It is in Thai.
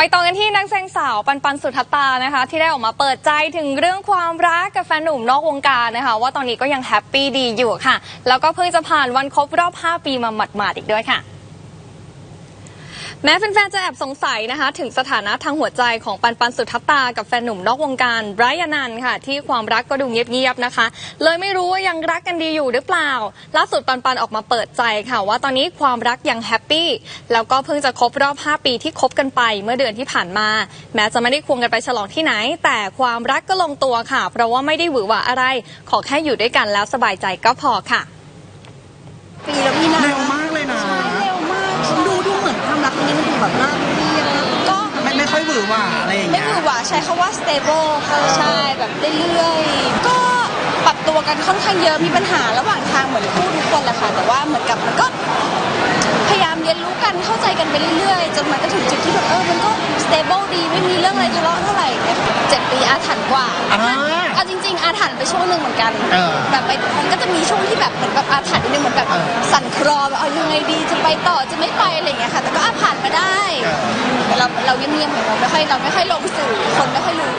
ไปต่อกันที่นักแสดงสาวปันปันสุทัตตานะคะ ที่ได้ออกมาเปิดใจถึงเรื่องความรักกับแฟนหนุ่มนอกวงการนะคะ ว่าตอนนี้ก็ยังแฮปปี้ดีอยู่ค่ะ แล้วก็เพิ่งจะผ่านวันครบรอบ 5 ปีมาหมาดๆอีกด้วยค่ะ แม้แฟนๆจะแอบสงสัยนะคะ ถึงสถานะทางหัวใจของปันปันสุทัตตากับแฟนหนุ่มนอกวงการไบรอันันค่ะ ที่ความรักก็ดูเงียบๆนะคะ เลยไม่รู้ว่ายังรักกันดีอยู่หรือเปล่า ล่าสุดปันปันออกมาเปิดใจค่ะ ว่าตอนนี้ความรักยังแฮปปี้แล้วก็เพิ่งจะครบรอบ 5 ปีที่คบกันไปเมื่อเดือนที่ผ่านมา แม้จะไม่ได้ควงกันไปฉลองที่ไหน แต่ความรักก็ลงตัวค่ะ เพราะว่าไม่ได้หวือหวาอะไร ขอแค่อยู่ด้วยกันแล้วสบายใจก็พอค่ะ แบบราบเรียบก็ ไม่ไม่ค่อยหวือหวาอะไรอย่างไม่เงี้ย หวือหวาใช้คำว่า stable ค่ะใช่แบบเรื่อยๆ ก็ปรับตัวกันค่อนข้างเยอะมีปัญหาระหว่างทางเหมือนคู่ทุกคนแหละค่ะแต่ว่าเหมือนกับมันก็ พยายามเรียนรู้กันเข้าใจกันไปเรื่อยๆ จนมันก็ถึงจุดที่แบบเออมันก็ stable ดีไม่มีเรื่องอะไรทะเลาะเท่าไหร่เนี่ยค่ะเจ็ดปีอาถรรพ์กว่าอ่าเอาจริง ๆ อาถรรพ์ไปช่วงหนึ่งเหมือนกันเออแบบไปมันก็จะมีช่วงที่แบบเหมือนแบบอาถรรพ์นิดนึงเหมือนแบบเออ สั่นคลอแบบเอายังไงดีจะไปต่อจะไม่ไปอะไรอย่างเงี้ยค่ะแต่ก็อาผ่านมาได้เออแต่เรา เราเงียบๆของเราไม่ค่อยเราไม่ค่อยลงสื่อคนไม่ค่อยรู้